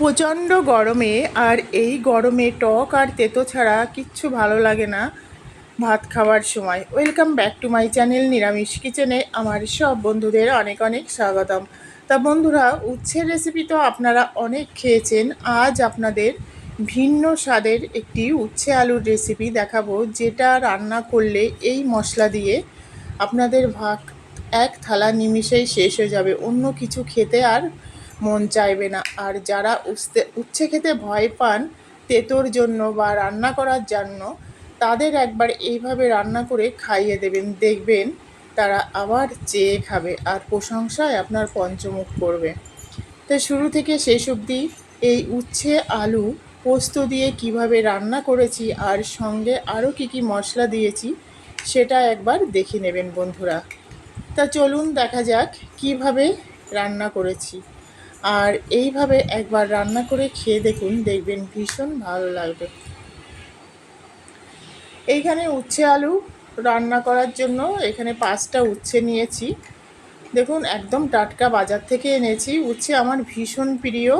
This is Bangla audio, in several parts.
প্রচণ্ড গরমে আর এই গরমে টক আর তেতো ছাড়া কিচ্ছু ভালো লাগে না ভাত খাওয়ার সময়। Welcome back to my channel নিরামিষ কিচেনে আমার সব বন্ধুদের অনেক অনেক স্বাগতম। তা বন্ধুরা, উচ্ছের রেসিপি তো আপনারা অনেক খেয়েছেন। আজ আপনাদের ভিন্ন স্বাদের একটি উচ্ছে আলুর রেসিপি দেখাবো, যেটা রান্না করলে এই মশলা দিয়ে আপনাদের ভাত এক থালা নিমিষেই শেষ হয়ে যাবে। অন্য কিছু খেতে আর মন চাইবে না। আর যারা উস্তে, উচ্ছে খেতে ভয় পান তেতোর জন্য বা রান্না করার জন্য, তাদের একবার এইভাবে রান্না করে খাইয়ে দেবেন। দেখবেন তারা আবার চেয়ে খাবে আর প্রশংসায় আপনার পঞ্চমুখ করবে। তো শুরু থেকে শেষ অবধি এই উচ্ছে, আলু পোস্ত দিয়ে কীভাবে রান্না করেছি আর সঙ্গে আরও কি কি মশলা দিয়েছি, সেটা একবার দেখে নেবেন বন্ধুরা। তা চলুন দেখা যাক কীভাবে রান্না করেছি। আর এইভাবে একবার রান্না করে খেয়ে দেখুন, দেখবেন ভীষণ ভালো লাগবে। এইখানে উচ্ছে আলু রান্না করার জন্য এখানে পাঁচটা উচ্ছে নিয়েছি। দেখুন, একদম টাটকা বাজার থেকে এনেছি। উচ্ছে আমার ভীষণ প্রিয়।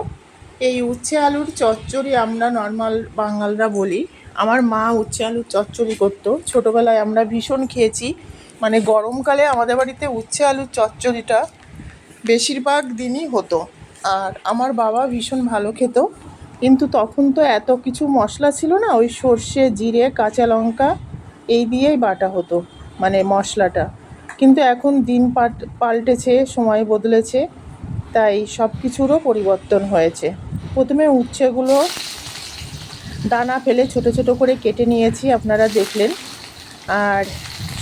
এই উচ্ছে আলুর চচ্চড়ি আমরা নর্মাল বাঙালরা বলি। আমার মা উচ্ছে আলুর চচ্চড়ি করতো। ছোটোবেলায় আমরা ভীষণ খেয়েছি। মানে গরমকালে আমাদের বাড়িতে উচ্ছে আলুর চচ্চড়িটা বেশিরভাগ দিনই হতো। আর আমার বাবা ভীষণ ভালো খেত, কিন্তু তখন তো এত কিছু মশলা ছিল না, ওই সর্ষে, জিরে, কাঁচা লঙ্কা, এই দিয়েই বাটা হতো মানে মশলাটা। কিন্তু এখন দিন পাট, পাল্টেছে, সময় বদলেছে, তাই সব কিছুরও পরিবর্তন হয়েছে। প্রথমে উচ্ছেগুলো দানা ফেলে ছোট ছোট করে কেটে নিয়েছি, আপনারা দেখলেন। আর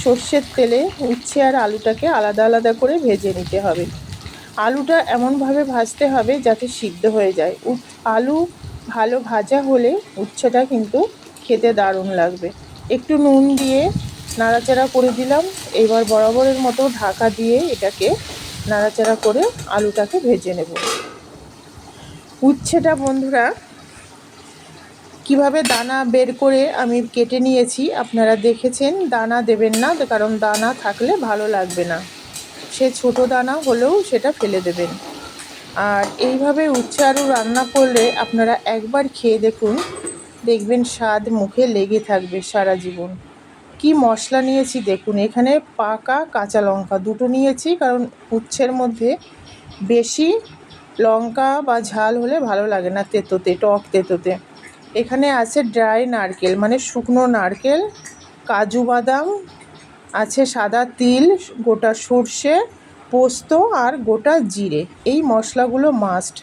সর্ষের তেলে উচ্ছে আর আলুটাকে আলাদা আলাদা করে ভেজে নিতে হবে। আলুটা এমনভাবে ভাজতে হবে যাতে সিদ্ধ হয়ে যায়। আলু ভালো ভাজা হলে উচ্ছেটা কিন্তু খেতে দারুণ লাগবে। একটু নুন দিয়ে নাড়াচাড়া করে দিলাম। এবার বরাবরের মতো ঢাকা দিয়ে এটাকে নাড়াচাড়া করে আলুটাকে ভেজে নেব। উচ্ছেটা বন্ধুরা, কীভাবে দানা বের করে আমি কেটে নিয়েছি আপনারা দেখেছেন। দানা দেবেন না, কারণ দানা থাকলে ভালো লাগবে না। সে ছোট দানা হলেও সেটা ফেলে দেবেন। আর এইভাবে উচ্ছে আলু রান্না করলে আপনারা একবার খেয়ে দেখুন, দেখবেন স্বাদ মুখে লেগে থাকবে সারা জীবন। কি মশলা নিয়েছি দেখুন, এখানে পাকা কাঁচা লঙ্কা দুটো নিয়েছি, কারণ উচ্ছের মধ্যে বেশি লঙ্কা বা ঝাল হলে ভালো লাগে না তেতোতে, টক তেতোতে। এখানে আছে ড্রাই নারকেল মানে শুকনো নারকেল, কাজু বাদাম আছে সাদা তিল, গোটা সর্ষে, পোস্ত আর গোটা জিরে। এই মশলাগুলো মাস্ট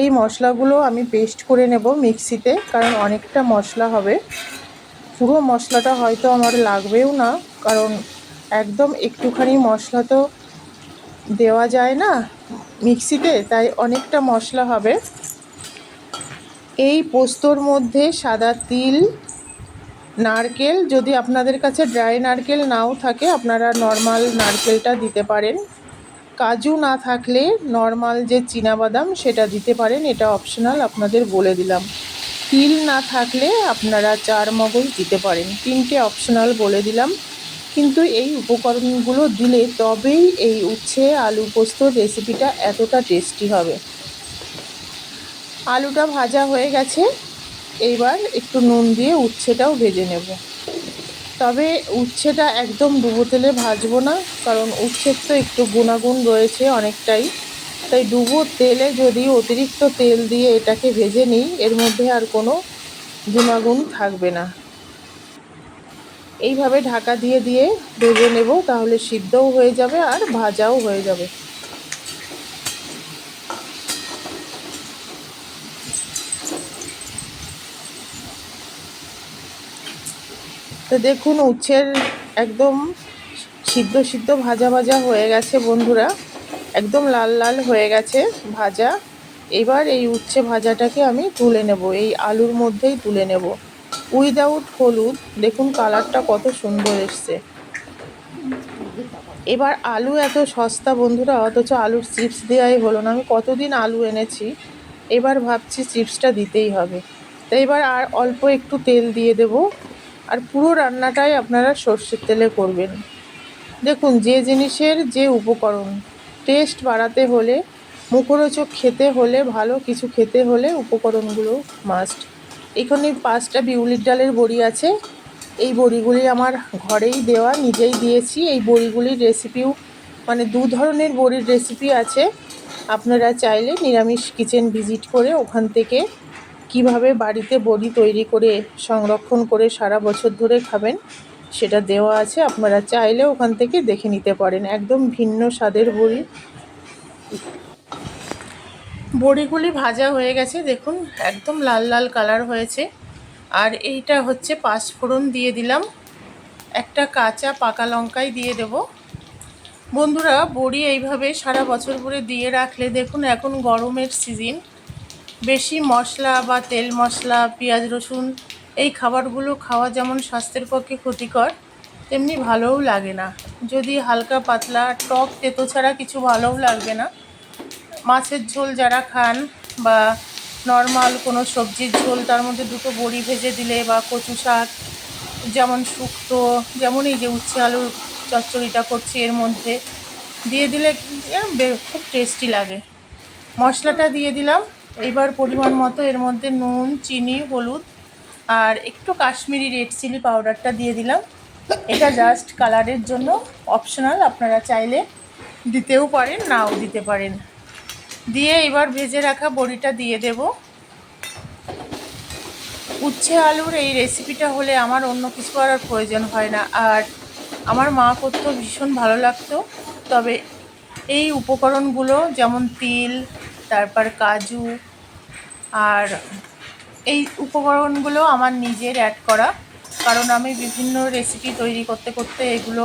এই মশলাগুলো আমি পেস্ট করে নেব মিক্সিতে, কারণ অনেকটা মশলা হবে। পুরো মশলাটা হয়তো আমার লাগবেও না, কারণ একদম একটুখানি মশলা তো দেওয়া যায় না মিক্সিতে, তাই অনেকটা মশলা হবে। এই পোস্তর মধ্যে সাদা তিল নারকেল, যদি আপনাদের কাছে ড্রাই নারকেল নাও থাকে, আপনারা নর্মাল নারকেলটা দিতে পারেন। কাজু না থাকলে নর্মাল যে বাদাম সেটা দিতে পারেন। এটা অপশনাল আপনাদের বলে দিলাম। তিল না থাকলে আপনারা চার মগজ দিতে পারেন। তিনটে অপশনাল বলে দিলাম। কিন্তু এই উপকরণগুলো দিলে তবেই এই উচ্ছে, আলু পোস্তর রেসিপিটা এতটা টেস্টি হবে। আলুটা ভাজা হয়ে গেছে। এইবার একটু নুন দিয়ে উচ্ছেটাও ভেজে নেব। তবে উচ্ছেটা একদম ডুবো তেলে ভাজবো না, কারণ উচ্ছের তো একটু গুণাগুণ রয়েছে অনেকটাই। তাই ডুবো তেলে যদি অতিরিক্ত তেল দিয়ে এটাকে ভেজে নিই, এর মধ্যে আর কোনো গুণাগুণ থাকবে না। এইভাবে ঢাকা দিয়ে দিয়ে ভেজে নেব, তাহলে সিদ্ধও হয়ে যাবে আর ভাজাও হয়ে যাবে। তো দেখুন, উচ্ছের একদম সিদ্ধ সিদ্ধ ভাজা ভাজা হয়ে গেছে বন্ধুরা। একদম লাল লাল হয়ে গেছে ভাজা। এবার এই উচ্ছে ভাজাটাকে আমি তুলে নেব, এই আলুর মধ্যেই তুলে নেব। উইদাউট হলুদ, দেখুন কালারটা কত সুন্দর এসছে। এবার আলু এত সস্তা বন্ধুরা, অথচ আলুর চিপস দেওয়াই হলো না। আমি কতদিন আলু এনেছি, এবার ভাবছি চিপসটা দিতেই হবে। তো এবার আর অল্প একটু তেল দিয়ে দেব। আর পুরো রান্নাটাই আপনারা সর্ষের তেলে করবেন। দেখুন, যে জিনিসের যে উপকরণ টেস্ট বাড়াতে হলে, মুখরোচক খেতে হলে, ভালো কিছু খেতে হলে উপকরণগুলো মাস্ট এখানে পাঁচটা বিউলির ডালের বড়ি আছে। এই বড়িগুলি আমার ঘরেই দেওয়া, নিজেই দিয়েছি। এই বড়িগুলির রেসিপিও মানে দু ধরনের বড়ির রেসিপি আছে। আপনারা চাইলে নিরামিষ কিচেন ভিজিট করে ওখান থেকে কীভাবে বাড়িতে বড়ি তৈরি করে সংরক্ষণ করে সারা বছর ধরে খাবেন, সেটা দেওয়া আছে। আপনারা চাইলে ওখান থেকে দেখে নিতে পারেন। একদম ভিন্ন স্বাদের বড়ি। বড়িগুলি ভাজা হয়ে গেছে, দেখুন, একদম লাল লাল কালার হয়েছে। আর এইটা হচ্ছে পাঁচফোড়ন দিয়ে দিলাম। একটা কাঁচা পাকা লঙ্কাই দিয়ে দেব। বন্ধুরা, বড়ি এইভাবে সারা বছর ধরে দিয়ে রাখলে, দেখুন, এখন গরমের সিজন বেশি মশলা বা তেল মশলা, পেঁয়াজ, রসুন এই খাবারগুলো খাওয়া যেমন স্বাস্থ্যের পক্ষে ক্ষতিকর, তেমনি ভালোও লাগে না। যদি হালকা পাতলা টক তেতো ছাড়া কিছু ভালোও লাগবে না। মাছের ঝোল যারা খান বা নর্মাল কোনো সবজির ঝোল, তার মধ্যে দুটো বড়ি ভেজে দিলে বা কচু শাক, যেমন শুক্তো, যেমন এই যে উচ্ছে আলুর চচ্চড়িটা করছি এর মধ্যে, দিয়ে দিলে খুব টেস্টি লাগে। মশলাটা দিয়ে দিলাম। এইবার পরিমাণ মতো এর মধ্যে নুন, চিনি, হলুদ আর একটু কাশ্মীরি রেড চিলি পাউডারটা দিয়ে দিলাম। এটা জাস্ট কালারের জন্য অপশনাল আপনারা চাইলে দিতেও পারেন, নাও দিতে পারেন। দিয়ে এবার ভেজে রাখা বড়িটা দিয়ে দেব। উচ্ছে আলুর এই রেসিপিটা হলে আমার অন্য কিছু আর প্রয়োজন হয় না। আর আমার মা করতেও ভীষণ ভালো লাগতো। তবে এই উপকরণগুলো যেমন তিল, তারপর কাজু আর এই উপকরণগুলো আমার নিজের অ্যাড করা। কারণ আমি বিভিন্ন রেসিপি তৈরি করতে করতে এগুলো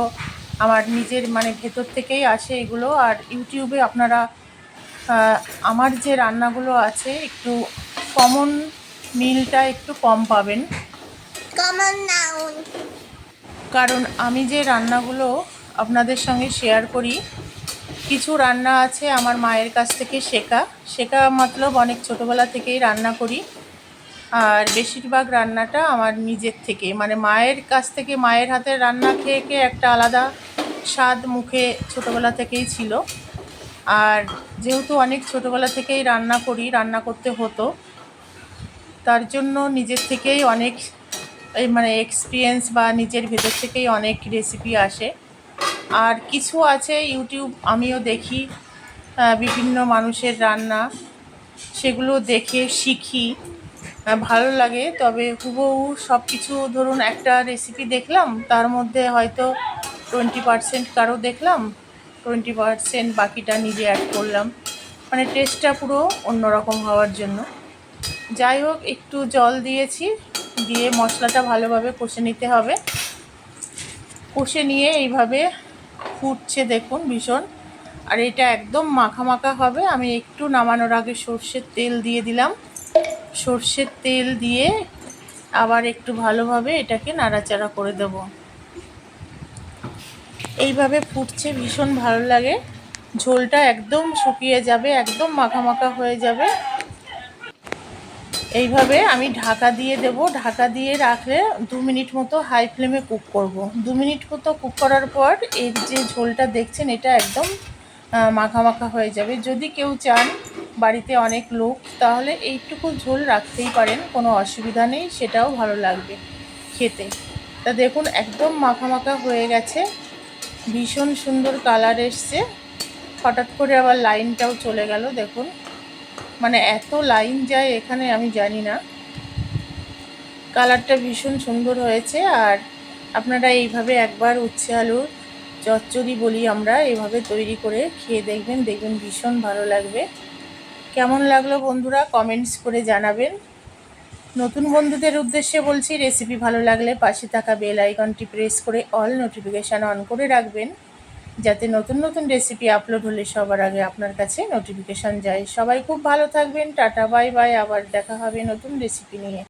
আমার নিজের মানে ভেতর থেকেই আসে এগুলো। আর ইউটিউবে আপনারা আমার যে রান্নাগুলো আছে একটু কমন মিলটা একটু কম পাবেন। কারণ আমি যে রান্নাগুলো আপনাদের সঙ্গে শেয়ার করি কিছু রান্না আছে আমার মায়ের কাছ থেকে শেখা। শেখা মতলব অনেক ছোটোবেলা থেকেই রান্না করি। আর বেশিরভাগ রান্নাটা আমার নিজের থেকে। মানে মায়ের কাছ থেকে মায়ের হাতের রান্না খেয়ে খেয়ে একটা আলাদা স্বাদ মুখে ছোটোবেলা থেকেই ছিল। আর যেহেতু অনেক ছোটোবেলা থেকেই রান্না করি, রান্না করতে হতো, তার জন্য নিজের থেকেই অনেক মানে এক্সপিরিয়েন্স বা নিজের ভেতর থেকেই অনেক রেসিপি আসে। আর কিছু আছে ইউটিউব, আমিও দেখি বিভিন্ন মানুষের রান্না, সেগুলো দেখে শিখি। ভালো লাগে, তবে হুবহু সব কিছু ধরুন একটা রেসিপি দেখলাম, তার মধ্যে হয়তো টোয়েন্টি পারসেন্ট কারও দেখলাম টোয়েন্টি পারসেন্ট বাকিটা নিজে অ্যাড করলাম। মানে টেস্টটা পুরো অন্যরকম হওয়ার জন্য। যাই হোক, একটু জল দিয়েছি, দিয়ে মশলাটা ভালোভাবে কষে নিতে হবে। কষে নিয়ে এইভাবে ফুটছে দেখুন ভীষণ। আর এটা একদম মাখা মাখা হবে। আমি একটু নামানোর আগে সর্ষের তেল দিয়ে দিলাম। সর্ষের তেল দিয়ে আবার একটু ভালোভাবে এটাকে নাড়াচাড়া করে দেব। এইভাবে ফুটছে, ভীষণ ভালো লাগে। ঝোলটা একদম শুকিয়ে যাবে, একদম মাখা মাখা হয়ে যাবে। এইভাবে আমি ঢাকা দিয়ে দেব। ঢাকা দিয়ে রাখলে দু মিনিট মতো হাই ফ্লেমে কুক করব। দু মিনিট মতো কুক করার পর এর যে ঝোলটা দেখছেন, এটা একদম মাখা মাখা হয়ে যাবে। যদি কেউ চান বাড়িতে অনেক লোক, তাহলে এইটুকু ঝোল রাখতেই পারেন, কোনো অসুবিধা নেই, সেটাও ভালো লাগবে খেতে। তা দেখুন, একদম মাখা মাখা হয়ে গেছে। ভীষণ সুন্দর কালার এসছে। হঠাৎ করে আবার লাইনটাও চলে গেল, দেখুন। মানে এত লাইন যায় এখানে আমি জানি না। কালারটা ভীষণ সুন্দর হয়েছে আর আপনারা এইভাবে একবার উচ্ছে আলুর চচ্চড়ি বলি আমরা, এভাবে তৈরি করে খেয়ে দেখবেন দেখবেন ভীষণ ভালো লাগবে। কেমন লাগল বন্ধুরা? কমেন্টস করে জানাবেন। নতুন বন্ধুদের উদ্দেশ্যে বলছি, রেসিপি ভালো লাগলে পাশে থাকা বেল আইকনটি প্রেস করে অল নোটিফিকেশান অন করে রাখবেন। যাতে নতুন নতুন রেসিপি আপলোড হলে সবার আগে আপনার কাছে নোটিফিকেশান যায়। সবাই খুব ভালো থাকবেন। টাটা বাই বাই আবার দেখা হবে নতুন রেসিপি নিয়ে।